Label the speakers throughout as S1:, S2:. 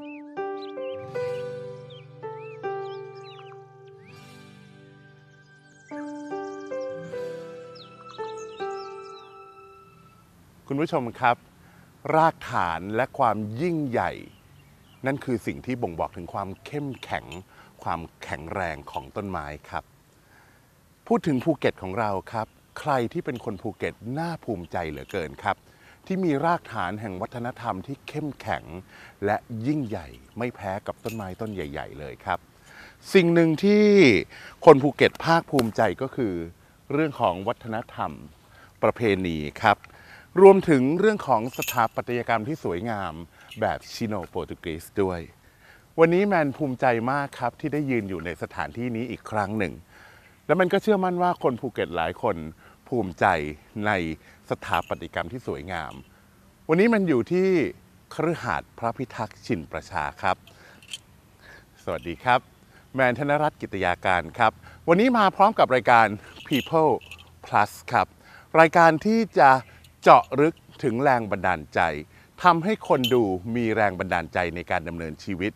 S1: คุณผู้ชมครับ รากฐานและความยิ่งใหญ่ นั่นคือสิ่งที่บ่งบอกถึงความเข้มแข็ง ความแข็งแรงของต้นไม้ครับ พูดถึงภูเก็ตของเราครับ ใครที่เป็นคนภูเก็ตน่าภูมิใจเหลือเกินครับ ที่มีรากฐานแห่งวัฒนธรรมที่เข้มแข็ง และยิ่งใหญ่ไม่แพ้กับต้นไม้ต้นใหญ่ ๆ เลยครับ สิ่งหนึ่งที่คนภูเก็ตภาคภูมิใจก็คือ เรื่องของวัฒนธรรมประเพณีครับ รวมถึงเรื่องของสถาปัตยกรรมที่สวยงามแบบชิโนโปรตุเกสด้วย วันนี้แมนภูมิใจมากครับที่ได้ยืนอยู่ในสถานที่นี้อีกครั้งหนึ่ง และมันก็เชื่อมั่นว่าคนภูเก็ตหลายคน ภูมิใจในสถาปัตยกรรมที่สวยงาม วันนี้มันอยู่ที่คฤหาสน์พระพิทักษ์ชินประชาครับ สวัสดีครับ แมนธนรัตน์กิตยาการครับ วันนี้มาพร้อมกับรายการ People Plus ครับ รายการที่จะเจาะลึกถึงแรงบันดาลใจทำให้คนดูมีแรงบันดาลใจในการดำเนินชีวิต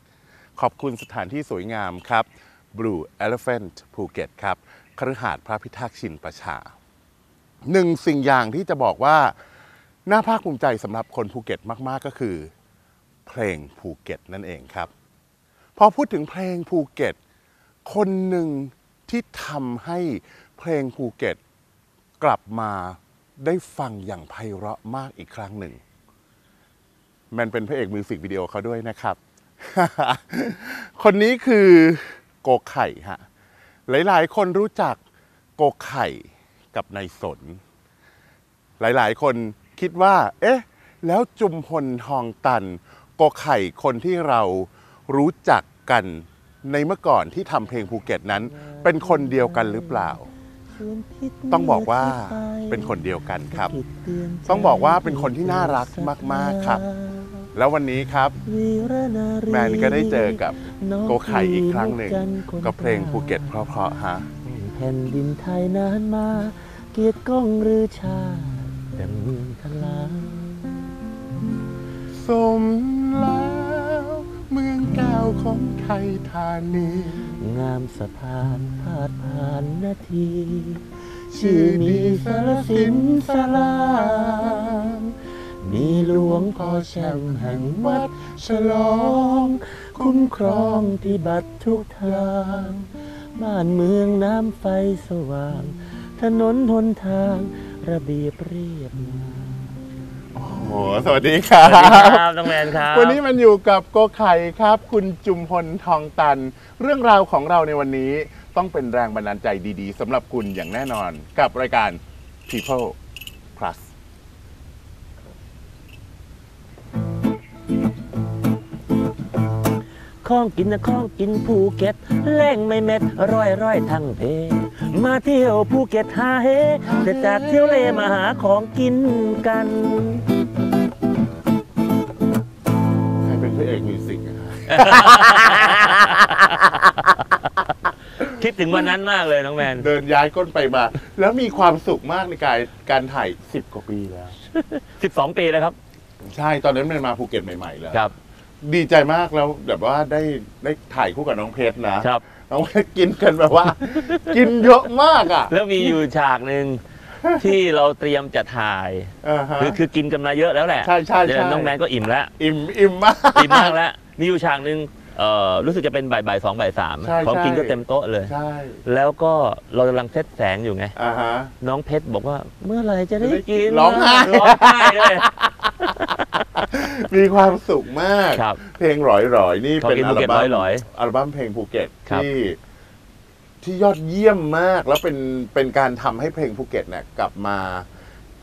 S1: ขอบคุณสถานที่สวยงามครับ Blue Elephant ภูเก็ตครับคฤหาสน์พระพิทักษ์ชินประชา หนึ่งสิ่งอย่างที่จะบอกว่าน่าภาคภูมิใจสำหรับคนภูเก็ตมาก ๆ ก็คือ เพลงภูเก็ตนั่นเองครับ พอพูดถึงเพลงภูเก็ต คนหนึ่งที่ทำให้เพลงภูเก็ต กลับมาได้ฟังอย่างไพเราะมากอีกครั้งหนึ่ง มันเป็นพระเอกมิวสิกวิดีโอเขาด้วยนะครับ คนนี้คือโกไข่ฮะ หลาย ๆ คนรู้จักโกไข่ กับนายสน หลายๆ คนคิดว่า เอ๊ะ แล้วจุมพลทองตันโกไข่คนที่เรารู้จักกันในเมื่อก่อนที่ทำเพลงภูเก็ตนั้น เป็นคนเดียวกันหรือเปล่า ต้องบอกว่าเป็นคนเดียวกันครับ ต้องบอกว่าเป็นคนที่น่ารักมาก ๆ ครับ แล้ววันนี้ครับ แมนก็ได้เจอกับโกไข่อีกครั้งหนึ่งกับเพลงภูเก็ตเพราะๆฮะ
S2: ผ่นดินไทยนานมา เกียรติก้องหรือชาติดังเมืองทลา
S1: สมแล้วเมืองเก่าของไทยธานี
S2: งามสะพานพาดผ่านนาที ชื่อมีสารสินสาลางมีหลวงพ่อแช่มแห่งวัดฉลอง คุ้มครองที่บัตรทุกทาง บ้านเมืองน้ำไฟสว่าง ถนนหนทางระเบียบเรียบงาม
S1: โอ้โหสวัสดีครับ
S2: สวัสดีครับน้องแมนครับ
S1: วันนี้มันอยู่กับโกไข่ครับ คุณจุมพลทองตัน เรื่องราวของเราในวันนี้ต้องเป็นแรงบันดาลใจดีๆสำหรับคุณอย่างแน่นอนกับรายการ People
S2: ข้องกินนะข้องกินภูเก็ตแล่งไม่เม็ดร้อยร้อยทั้งเพ มาเที่ยวภูเก็ตหาเฮจะจากเที่ยวเลมาหาของกินกัน
S1: ใครเป็นพระเอกมิวสิกอะฮะ
S2: คิดถึงวันนั้นมากเลยน้องแมน
S1: เดินย้ายก้นไปมา แล้วมีความสุขมากในการการถ่าย10กว่าปีแล้ว
S2: 12 ปีแล้วครับ
S1: ใช่ตอนนั้นมันมาภูเก็ตใหม่ๆแล้ว
S2: ครับ
S1: ดีใจมากแล้วแบบว่าได้ได้ถ่ายคู่กับน้องเพชรนะ
S2: ครับ
S1: น้องเพชรกินกันแบบว่า กินเยอะมากอะ
S2: แล้วมีอยู่ฉากหนึ่งที่เราเตรียมจะถ่าย
S1: อ่าฮะ
S2: คือคือกินกันมาเยอะแล้วแหละ
S1: ใช่ใช่ใช่
S2: เดี๋ยวน้องแมนก็อิ่มแล้ว
S1: อิ่มอิ่มมาก
S2: อิ่มมากแล้ว มีอยู่ฉากหนึ่งเอ่อรู้สึกจะเป็นบ่ายบ่ายสองบ่ายสาม
S1: ใช่
S2: ของกิน
S1: ใช่
S2: ก็เต็มโต๊ะเลย
S1: ใช่
S2: แล้วก็เรากำลังเซตแสงอยู่ไง
S1: อ่าฮะ
S2: น้องเพชรบอกว่าเมื่อไหร่จะได้กิน
S1: ร้องไห้
S2: ร้องไห้เลย
S1: มีความสุขมาก
S2: ครับ
S1: เพลงร้อยร้อยๆ นี่
S2: ขอ
S1: เป็น
S2: กิน
S1: อั
S2: ภู
S1: ล
S2: เก็ต
S1: บั้ม
S2: ร้อย
S1: อัลบั้มเพลงภูเก็ต
S2: ครับ
S1: ที่ที่ยอดเยี่ยมมากแล้วเป็นเป็นการทำให้เพลงภูเก็ตเนี่ยกลับมา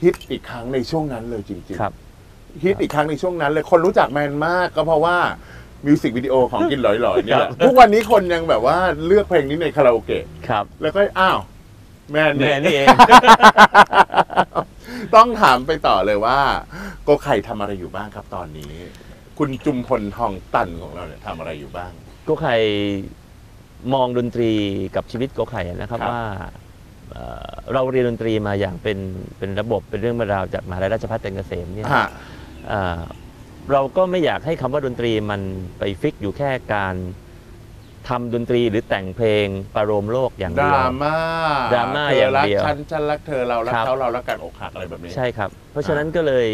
S1: ฮิตอีกครั้งในช่วงนั้นเลยจริงๆ
S2: ครับ
S1: ฮิตอีกครั้งในช่วงนั้นเลยคนรู้จักแมนมากก็เพราะว่ามิวสิกวิดีโอของกินหลอยๆเนี่ยแหละ
S2: ครับ
S1: ทุกวันนี้คนยังแบบว่าเลือกเพลงนี้ในคาราโอเกะ
S2: ครับ
S1: แล้วก็อ้าว แมน
S2: แม่
S1: เนี่ย
S2: นี่เอง
S1: ต้องถามไปต่อเลยว่า โกไข่ทำอะไรอยู่บ้างครับตอนนี้ คุณจุมพลทองตันของเราเนี่ยทำอะไรอยู่บ้าง
S2: โกไข่มองดนตรีกับชีวิตโกไข่นะครับ
S1: ครับ
S2: ว่าเอ่อเราเรียนดนตรีมาอย่างเป็นเป็นระบบเป็นเรื่องเป็นราวจากมหาลัยราชภัฏจันทร์เกษมเนี่ย
S1: ฮะ
S2: เอ่อเราก็ไม่อยากให้คำว่าดนตรีมันไปฟิกอยู่แค่การ ทำดนตรีหรือแต่งเพลงประโลมโลกอย่าง
S1: ด
S2: เดียว
S1: ราม่า
S2: ดราม่า
S1: เธ
S2: อย่าง
S1: รัก
S2: เดียว
S1: ฉันฉันรักเธอเรารัก
S2: ครับ
S1: เขาเรารักกันอกหักอะไรแบบนี้
S2: ใช่ครับ เพราะฉะนั้นก็เลย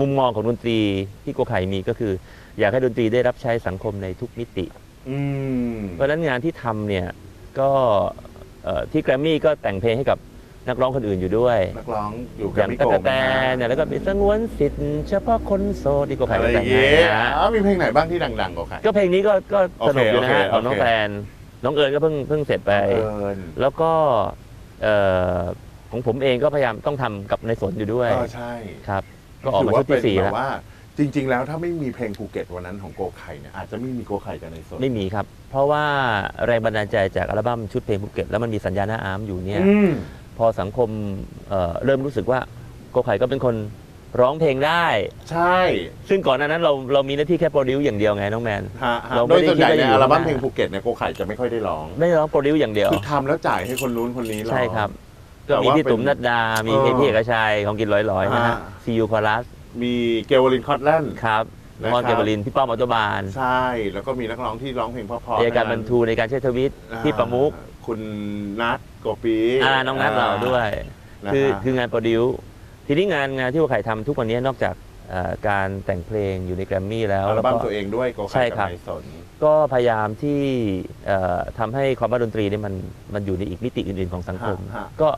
S2: มุมมองของดนตรีที่โกไข่มีก็คือ อยากให้ดนตรีได้รับใช้สังคมในทุกมิติ
S1: อืม
S2: เพราะฉะนั้นงานที่ทำเนี่ยก็เอ่อที่แกรมมี่ก็แต่งเพลงให้กับ นักร้องคนอื่นอยู่ด้วย
S1: นักร้องอยู่
S2: อ
S1: กับ
S2: ย่าง
S1: พี่
S2: ตะ
S1: โก
S2: กะ
S1: ง
S2: แต
S1: นะ
S2: นเนี่ยแล้วก็มีสงวนสิทธิ์เฉพาะคนโสดที่โกไข่
S1: อะไร
S2: ก็
S1: อ
S2: แต่
S1: ย่างง
S2: ให้
S1: เงี้ย
S2: นะ
S1: อ้าวมีเพลงไหนบ้างที่ดังๆโกไข่
S2: ก็เพลงนี้ก็ก็สนุกอยู่นะฮะ
S1: โอเคโอเค
S2: ของน้อง
S1: โอเค
S2: แฟน น้องเอิญก็เพิ่งเพิ่งเสร็จไป
S1: เอิญ
S2: แล้วก็เอ่อของผมเองก็พยายามต้องทำกับในสนอยู่ด้วย
S1: เออใช่
S2: ครับ ก็ออกมาชุดที่สี่
S1: ถือ
S2: แล้ว
S1: ว่าเป็นบบว่า จริง ๆ แล้วถ้าไม่มีเพลงภูเก็ตวันนั้นของโกไข่เนี่ยอาจจะไม่มีโกไข่กันในโซน
S2: ไม่มีครับ เพราะว่าแรงบันดาลใจจากอัลบั้มชุดเพลงภูเก็ตแล้วมันมีสัญญาหน้าอาร์มอยู่เนี่ย
S1: อืม
S2: พ อสังคมเอ่อเริ่มรู้สึกว่าโกไข่ก็เป็นคนร้องเพลงได้
S1: ใช่
S2: ซึ่งก่อนหน้านั้นเราเรามีหน้าที่แค่โปรดิวซ์อย่างเดียวไงน้องแมน
S1: ฮะฮะ
S2: เรา
S1: โด
S2: ไม่
S1: ย
S2: ได้
S1: ส่วนใหญ่
S2: คิดว่า
S1: ใน
S2: อยู่
S1: อัลบั้ม
S2: ข้างหน้า
S1: เพลงภูเก็ตเนี่ยโกไข่จะไม่ค่อยได้ร้อง
S2: ไม่ได้ร้องโปรดิวซ์อย่างเดียว
S1: คือทำแล้วจ่ายให้คนนู้นคนนี้ร้อง
S2: ใช่ครับ
S1: แต่
S2: ก็
S1: ว่า
S2: มีพี่
S1: เป็น
S2: ตุ๋มนัดดา มี
S1: เออ
S2: เพลงพี่เอกชัยของกินร้อยๆนะฮะ
S1: อ่า
S2: ซียูคอรัส
S1: มีเกวลินคอตแลนด์
S2: ครับ
S1: นะครับ
S2: มอนเกเบลิน พี่ป้อมออโตบาน
S1: ใช่ แล้วก็มีนักร้องที่ร้องเพลงเพราะๆ
S2: เอกการ
S1: ทั้
S2: บร
S1: ง
S2: รทูในการใช้ทวิต
S1: อ่า
S2: พี่ประมุก
S1: คุณนัท โกปี
S2: อ่าน้องนัทเราด้วย
S1: นะ
S2: คือ
S1: ฮะ
S2: คืองานโปรดิวซ์ทีนี้งานงานที่โกไข่ทำทุกวันนี้นอกจากเอ่อการแต่งเพลงอยู่ในแกรมมี่แล้ว
S1: อัล
S2: แล้ว
S1: บั้ม
S2: ก็
S1: ตัวเองด้วยโก
S2: ใช่
S1: ไข่
S2: ครั
S1: กับบไมสน
S2: ก็พยายามที่เอ่อทำให้ความว่าดนตรีเนี่ยมันมันอยู่ในอีกมิติอื่นๆของสังคม
S1: ฮะฮะ
S2: ก็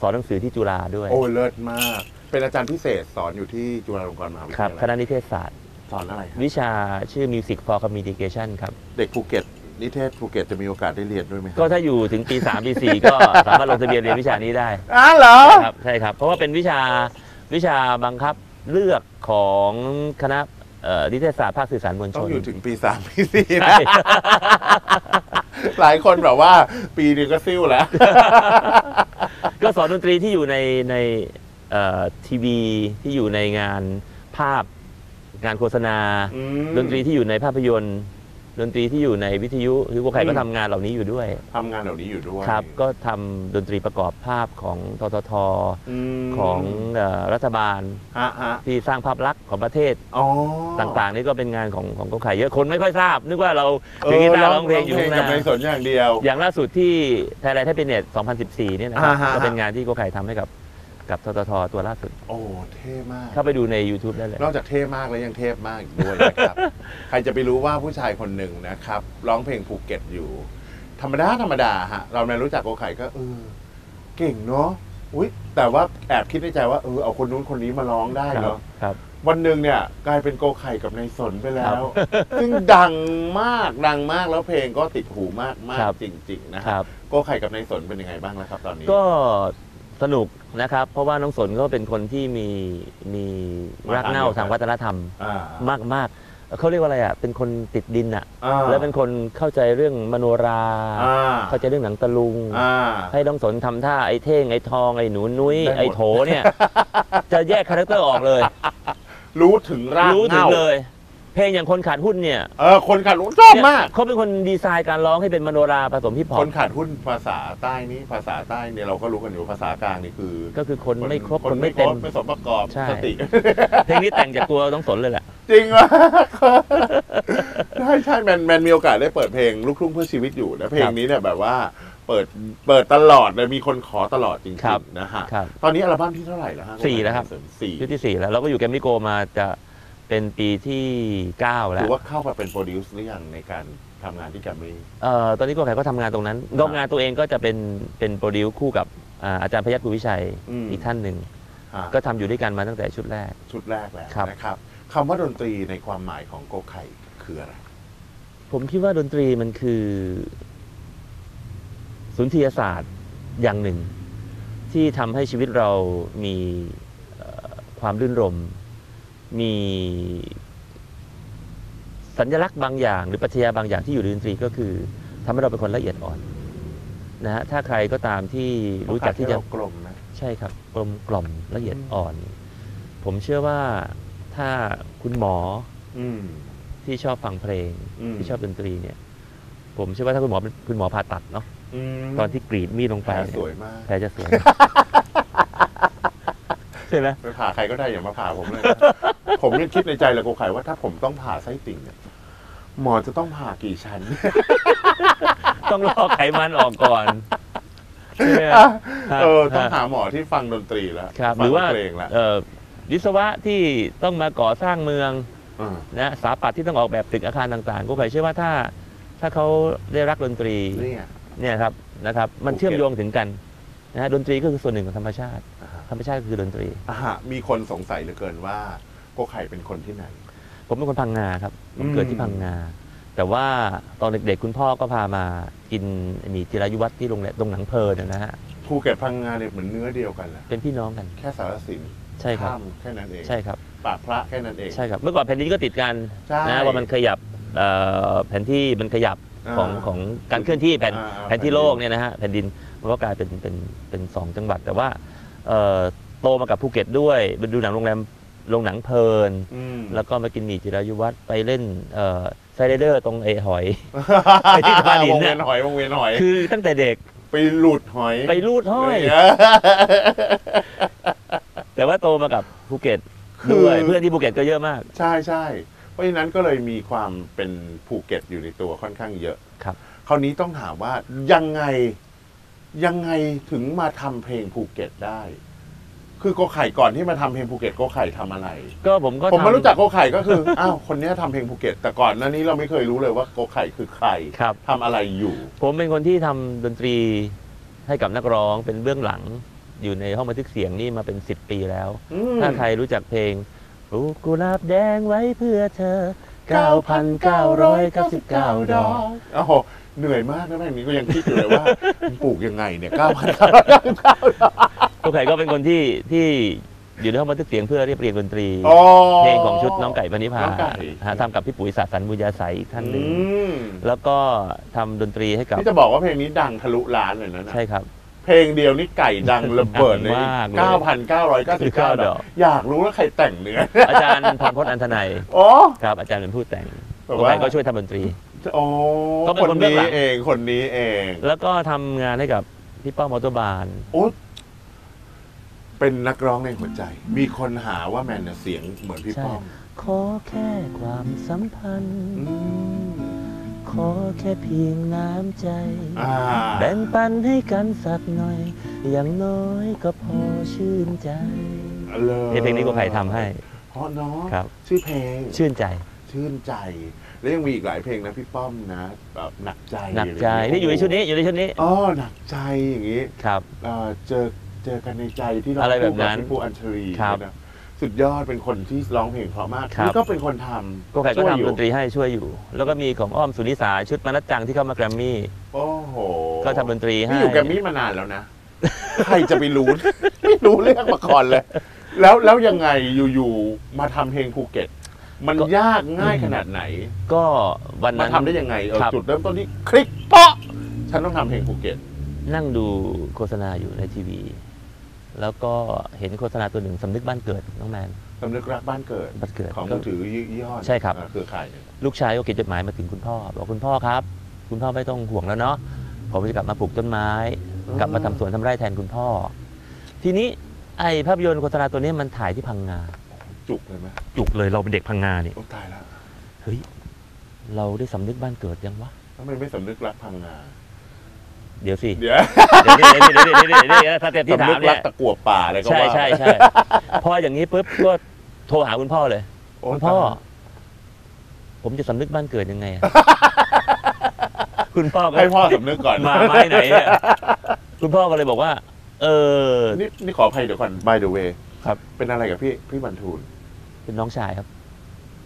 S2: สอนหนังสือที่จุฬาด้วย
S1: โอ้เลิศมาก เป็นอาจารย์พิเศษสอนอยู่ที่จุฬาลงกรณ์มหาวิท
S2: ครับ
S1: ยา
S2: ค
S1: ลั
S2: ณะ
S1: ย
S2: นิเทศศาสตร์
S1: สอนอะไรครับ
S2: วิชาชื่อ Music for Communication ครับ
S1: เด็กภูเก็ต นิเทศภูเก็ตจะมีโอกาสได้เรียนด้วยไหมครับ
S2: ก็ถ้าอยู่ถึงปี3ปี4ก็สามารถลงทะเบียนเรียนวิชานี้ได้
S1: อ้าวเหรอ
S2: ครับใช่ครับ เพราะว่าเป็นวิชาวิชาบังคับเลือกของคณะเอ่อนิเทศศาสตร์ภาคสื่อสารมวลช
S1: ต้อง
S2: น
S1: อยู่ถึงปีสามปีสี่
S2: ใช่
S1: นะ หลายคนแบบว่า ปีหนึงก็ซิ่วแล้ว
S2: ก็สอนดนตรีที่อยู่ในในเอ่อทีวีที่อยู่ในงานภาพงานโฆษณา
S1: อืม
S2: ดนตรีที่อยู่ในภาพยนตร์ ดนตรีที่อยู่ในวิทยุคือพวกใครก็
S1: อืม
S2: ทำงานเหล่านี้อยู่ด้วย
S1: ทำงานเหล่านี้อยู่ด้วย
S2: ครับ ก็ทำดนตรีประกอบภาพของททท
S1: ม
S2: ของเอ่อรัฐบาล
S1: ฮะฮะ
S2: ที่สร้างภาพลักษณ์ของประเทศ
S1: อ๋อ
S2: ต่างๆ นี่ก็เป็นงานของของกองไข่เยอะคนไม่ค่อยทราบ นึกว่าเรา
S1: เอ
S2: ถือ
S1: อ
S2: กีตา
S1: ร้
S2: ร์
S1: อง
S2: ร้องเพลงอยู่
S1: เพล
S2: ข้างงห
S1: กับ
S2: น้า
S1: ในสนอย่างเดียว
S2: อย่างล่าสุดที่ไทยแลนด์ไทยเป็นเน็ต2014 เนี่ยนะครับ
S1: อ่าฮะ
S2: ก็เป็นงานที่กองไข่ทำให้กับ กับทททตัวล่าสุด
S1: โอ้เท่มาก
S2: เข้าไปดูใน YouTube ได้เลย
S1: นอกจากเท่มากแล้วยังเทพมากอีกด้วยนะครับ ใครจะไปรู้ว่าผู้ชายคนหนึ่งนะครับ ร้องเพลงภูเก็ตอยู่ ธรรมดาธรรมดาฮะ เราไม่รู้จักโกไข่ก็เออเก่งเนาะอุ้ยแต่ว่าแอบคิดในใจว่าเออเอาคนนู้นคนนี้มาร้องได้
S2: ครั
S1: เนาะ
S2: ครับ
S1: วันหนึ่งเนี่ย กลายเป็นโกไข่กับนายสนไปแล้ว ซึ่งดังมากดังมากแล้วเพลงก็ติดหูมากมาก
S2: ครับ
S1: จริง ๆ นะ
S2: ค
S1: ค
S2: รั
S1: รับ บ โกไข่กับนายสนเป็นยังไงบ้างแล้วครับ ตอนนี้
S2: ก็ สนุกนะครับ เพราะว่าน้องสนก็เป็นคนที่มีมีรากเหง้าทางวัฒนธรรม
S1: อ่ามา
S2: กมากๆเขาเรียกว่าอะไรอะเป็นคนติดดินอะ
S1: อ่า
S2: แล้วเป็นคนเข้าใจเรื่องมโนรา
S1: อ่า
S2: เข้าใจเรื่องหนังตะลุง
S1: อ่า
S2: ให้น้องสนทำท่าไอ้เท่งไอ้ทองไอ้หนูนุ้ย
S1: ได้หมด
S2: ไอ้โถเนี่ย จะแยกคาแรคเตอร์ออกเลย
S1: รู้ถึงราก
S2: รู้ถึง
S1: เหง้า
S2: เลย เพลงอย่างคนขาดหุ้นเนี่ย
S1: เออคนขาดหุ้นชอบมาก
S2: เนี่ยเขาเป็นคนดีไซน์การร้องให้เป็นมโนราผสมฮิปฮอ
S1: ค
S2: ป
S1: นขาดหุ้นภาษาใต้นี่ภาษาใต้เนี่ยเราก็รู้กันอยู่ภาษากลางนี่คือ
S2: ก็คือคนไม่ครบคนไม่เต็ม
S1: ไม่สมประกอบ
S2: ใช่
S1: สติ
S2: เพลงนี้แต่งจากตัวน้องสนเลยแหละ
S1: จริงวะใช่ใช่แมนแมนมีโอกาสได้เปิดเพลงลูกทุ่งเพื่อชีวิตอยู่นะเพลงนี้เนี่ยแบบว่าเปิดเปิดตลอดเลยมีคนขอตลอดจริง
S2: ครับ
S1: ๆนะฮะ
S2: ครับ
S1: ตอนนี้อัลบั้มที่เท่าไหร่แล้วฮะ
S2: สี่แล้วครับ
S1: สี่
S2: ชุดที่สี่แล้วเราก็อยู่แกรมมี่โกมาจะ เป็นปีที่เก้าแล้
S1: ถื
S2: ว
S1: อว่าเข้ามาเป็นโปรดิวซ์หรือยังในการทำงานที่แกรมมี่
S2: เอ่อตอนนี้ก็แขกก็ทำงานตรงนั้นก็งานตัวเองก็จะเป็นเป็นโปรดิวคู่กับอ่าอาจารย์พยัคฆ์กุลวิชัย
S1: อืม
S2: อีกท่านหนึ่ง
S1: อ่า
S2: ก็ทำอยู่ด้วยกันมาตั้งแต่ชุดแรก
S1: ชุดแรกแล้ว
S2: ครับ
S1: นะครับคำว่าดนตรีในความหมายของโกไข่คืออะไร
S2: ผมคิดว่าดนตรีมันคือ สุนทรียศาสตร์อย่างหนึ่ง ที่ทำให้ชีวิตเรามีเอ่อความรื่นรม มีสัญลักษณ์บางอย่าง หรือปรัชญาบางอย่างที่อยู่ในดนตรีก็คือทำให้เราเป็นคนละเอียดอ่อนนะฮะถ้าใครก็ตามที่รู้จักที่จะ
S1: โอกาสให้เรากลมนะ
S2: ใช่ครับกลมกล่อมละเอียดอ่อน ผมเชื่อว่าถ้าคุณหมอ
S1: อืม
S2: ที่ชอบฟังเพลง
S1: อืม
S2: ที่ชอบดนตรีเนี่ย ผมเชื่อว่าถ้าคุณหมอเป็นคุณหมอผ่าตัดเนาะ
S1: ม
S2: ตอนที่กรีดมีดลง
S1: แผ
S2: ไป
S1: ล
S2: เนี่ย
S1: สวยมาก
S2: แผลจะสวยใช่ไหม
S1: ไปผ่าใครก็ได้อย่ามาผ่าผมเลยผมยังคิดในใจเลยโกไข่ว่าถ้าผมต้องผ่าไส้ติ่งเนี่ยหมอจะต้องผ่ากี่ชั้น
S2: ต้องลอกไขมันออกก่อนใช่ไหมฮะ
S1: เออต้อง
S2: ฮะ
S1: หาหมอที่ฟังดนตรีแล้ว
S2: ครับ
S1: ฟั
S2: หรือว่า
S1: เพลงแล้ว
S2: เอ่อวิศวะที่ต้องมาก่อสร้างเมือง
S1: เออ
S2: นะสถาปัตย์ที่ต้องออกแบบตึกอาคารต่างๆก็ใครเชื่อว่าถ้า ถ้าเขาได้รักดนตรี
S1: เนี่ย
S2: เนี่ยครับนะครับ มัน
S1: ภูเก็ต
S2: เชื่อมโยงถึงกันนะฮะดนตรีก็คือส่วนหนึ่งของธรรมชาติ
S1: อ่าฮะ
S2: ธ รรมชาติก็คือดนตรี
S1: อ่าฮะมีคนสงสัยเหลือเกินว่าโกไข่เป็นคนที่ไหน
S2: ผมเป็นคนพังงาครับผม
S1: อืม
S2: เกิดที่พังงา แต่ว่าตอนเด็กๆคุณพ่อก็พามากินมีจิรายุวัฒน์ที่โรงแรมตรงหนังเพลินนะฮะ
S1: ภูเก็ตพังงาเนี่ยเหมือนเนื้อเดียวกันแหละ
S2: เป็นพี่น้องกัน
S1: แค่สารสิน
S2: ใช่ครับ
S1: ข้ามแค่นั้นเอง
S2: ใช่ครับ
S1: ปากพระแค่นั้นเอง
S2: ใช่ครับ เมื่อก่อนแผ่นดินก็ติดกัน
S1: ใช่
S2: นะว่ามันขยับเอ่อแผนที่มันขยับของ
S1: อ่า
S2: ของการเคลื่อนที่แผ่น
S1: อ่า
S2: แผนที่โลกเนี่ยนะฮะแผ่นดินมันก็กลายเป็นเป็นเป็นสองจังหวัด แต่ว่า เอ่อโตมากับภูเก็ตด้วยไปดูหนังโรงแรมโรงหนังเพลิน
S1: อืม
S2: แล้วก็มากินหมี่จิรายุวัฒน์ไปเล่นเอ่อไซเดอร์ตรงเอหอย ไปที่สะพานหิน
S1: วง
S2: เนี่
S1: เวีย
S2: ย
S1: นหอยวงเวียนหอย
S2: คือตั้งแต่เด็ก
S1: ไปหลุดหอย
S2: ไปลูดห้อย
S1: เนี่ย
S2: แต่ว่าโตมากับภูเก็ต
S1: คือ
S2: ด้วยเพื่อนที่ภูเก็ตก็เยอะมาก
S1: ใช่ใช่เพราะฉะนั้นก็เลยมีความเป็นภูเก็ตอยู่ในตัวค่อนข้างเยอะ
S2: ครับ
S1: คราวนี้ต้องถามว่ายังไง ยังไงถึงมาทำเพลงภูเก็ตได้ คือโกไข่ก่อนที่มาทำเพลงภูเก็ตโกไข่ทำอะไร
S2: ก็ผมก็
S1: ผมมา
S2: ทำ
S1: รู้จักโกไข่ก็คือ อ้าวคนเนี้ยทำเพลงภูเก็ต แต่ก่อนหน้านี้เราไม่เคยรู้เลยว่าโกไข่คือใคร
S2: ครับ
S1: ทำอะไรอยู่
S2: ผมเป็นคนที่ทำดนตรีให้กับนักร้องเป็นเบื้องหลัง อยู่ในห้องบันทึกเสียงนี่มาเป็น 10 ปีแล้ว
S1: อืม
S2: ถ้าใครรู้จักเพลงปลูกกุหลาบแดงไว้เพื่อเธอ 9,999 ดอก
S1: โอ้โห เหนื่อยมากนะเพลงนี้ก็ยังคิดอยู่เลยว่ามันปลูกยังไงเนี่ยเก้าพันเก้าร้อยเก้าสิบเก้าดอก
S2: ตัวไข่ก็เป็นคนที่ที่อยู่ในห้องบันทึกเสียงเพื่อเรียบเรียงดนตรี
S1: อ๋อ
S2: เพลงของชุดน้องไก่ปณิพา
S1: น้องไก่
S2: ฮะทำกับพี่ปุ๋ยสาสันบุญญาใสอีกท่านหนึ่ง
S1: อืม
S2: แล้วก็ทำดนตรีให้กับ
S1: นี่จะบอกว่าเพลงนี้ดังทะลุล้านเลยนะนะ
S2: ใช่ครับ
S1: เพลงเดียวนี่ไก่ดังระเบิดเลย
S2: ดังมากเลย
S1: 9,999ดอกอยากรู้ว่าใครแต่งเนื้อ
S2: อาจารย์พรพจน์อันธนัย
S1: โอ้
S2: ครับอาจารย์เป็นผู้แต่ง
S1: แบบ
S2: ตัว
S1: ว่า
S2: ไข่ก็ช่วยทำดนตรี
S1: โอ้
S2: ก็เป็น
S1: คน
S2: คนเบื้อง
S1: นี้
S2: หลัง
S1: เองคนนี้เอง
S2: แล้วก็ทำงานให้กับพี่ป้อมมอเตอร์บาน
S1: โอ้เป็นนักร้องในหัวใจ มีคนหาว่าแมนน่ะเสียงเหมือนพี่
S2: ใช่
S1: ป้อม
S2: ขอแค่ความสัมพันธ์
S1: อืม
S2: ขอแค่เพียงน้ำใจ
S1: อ่า
S2: แบ่งปันให้กันสักหน่อย อย่างน้อยก็พอชื่นใจ
S1: เลย
S2: นี่เพลงนี้ก็ไผ่ทำให้
S1: เพราะเนาะ
S2: ครับ
S1: ชื่อเพลง
S2: ชื่นใจ
S1: ชื่นใจ แล้วยังมีอีกหลายเพลงนะพี่ป้อมนะแบบหนักใจ
S2: หนักใจะ
S1: ไราง
S2: นี่
S1: เงี้
S2: อยู่ในชุดนี้อยู่ในชุดนี้
S1: อ๋อหนักใจอย่างนี้
S2: ครับ
S1: เอ่อเจอเจอกันในใจที่เรา
S2: อะไรแบบนั้น
S1: คู่กับพี่ปูอัญชลี
S2: ครับ
S1: เนี่ยนะสุดยอดเป็นคนที่ร้องเพลงเพราะมาก
S2: ครับ
S1: นี่ก็เป็นคนทำ
S2: ก็ไข่ก็
S1: ช่วยอยู่
S2: ทำดนตรีให้ช่วยอยู่ แล้วก็มีของอ้อมสุนิสาชุดมนัดจังที่เข้ามาแกรมมี่
S1: โอ้โห
S2: ก็ทำดนตรีให้
S1: นี่อยู่แกรมมี่มานานแล้วนะ ใครจะไปรู้ ไม่รู้เรื่องมาก่อนเลย แล้วแล้วยังไงอยู่ๆมาทำเพลงภูเก็ต มันยากง่ายขนาดไหน
S2: ก็วัน
S1: มา
S2: นั้น
S1: ทำได้ยังไงเออ
S2: ครับ
S1: จุดเริ่มต้นที่คลิกเปาะฉันต้องทำเพลงภูเก็ต
S2: นั่งดูโฆษณาอยู่ในทีวี แล้วก็เห็นโฆษณาตัวหนึ่งสำนึกบ้านเกิดน้องแมน
S1: สำนึกรักบ้านเกิด
S2: บ้านเกิด
S1: ของ
S2: ก็
S1: มือถือยี่ห้อ
S2: ใช่ครับ
S1: อ่าเครือข่ายเนี่ย
S2: ลูกชายก็เขียนจดหมายมาถึงคุณพ่อ บอกคุณพ่อครับ คุณพ่อไม่ต้องห่วงแล้วเนาะผมจะกลับมาปลูกต้นไม้ กลับมาทำสวนทำไร่แทนคุณพ่อ ทีนี้ไอ้ภาพยนตร์โฆษณาตัวนี้มันถ่ายที่พังงา
S1: จุกเลยไหม
S2: จุกเลยเราเป็นเด็กพังงาเนี่ย
S1: โอ้ตายแล้ว
S2: เฮ้ยเราได้สำนึกบ้านเกิดยังวะ
S1: ทำไมไม่สำนึกรักพังงา
S2: เดี๋ยวสิ
S1: เดี๋ยว
S2: เดี๋ยวเดี๋ยวเดี๋ยวเดี๋ยวเดี๋ยวเดี๋ยวเดี๋ยวถ้าเต็มที่
S1: สำ
S2: ถา
S1: นึ
S2: ม
S1: ก
S2: เนี่
S1: รั
S2: ย
S1: กตะกั่วป่าอะไรก็
S2: ใช่
S1: ว่า
S2: ใช่ใช่พออย่างนี้ปุ๊บก็โทรหาคุณพ่อเลย
S1: โอ้
S2: คุณพ่อ
S1: ตาย
S2: ผมจะสำนึกบ้านเกิดยังไงอะ คุณพ่อก็
S1: ให้พ่อสำนึกก่อน
S2: มาไม้ไหนเนี่ยคุณพ่อก็เลยบอกว่า เออ
S1: นี่นี่ขออภัยเดี๋ยวก่อน by the way
S2: ครับ
S1: เป็นอะไรกับพี่พี่บรรทูล
S2: เป็นน้องชายครับ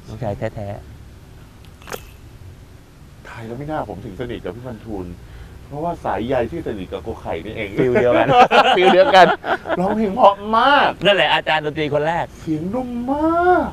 S2: น้องชายแท้
S1: ไทยแล้วไม่น่าผมถึงสนิทกับพี่บรรทูลเพราะว่าสายใยที่สนิทกับโกไข่นี่เอง
S2: ๆฟิลเดียวกัน
S1: ฟิลเดียวกันร้องเพลงเพราะมาก
S2: นั่นแหละอาจารย์ดนตรีคนแรก
S1: เสียงนุ่มมาก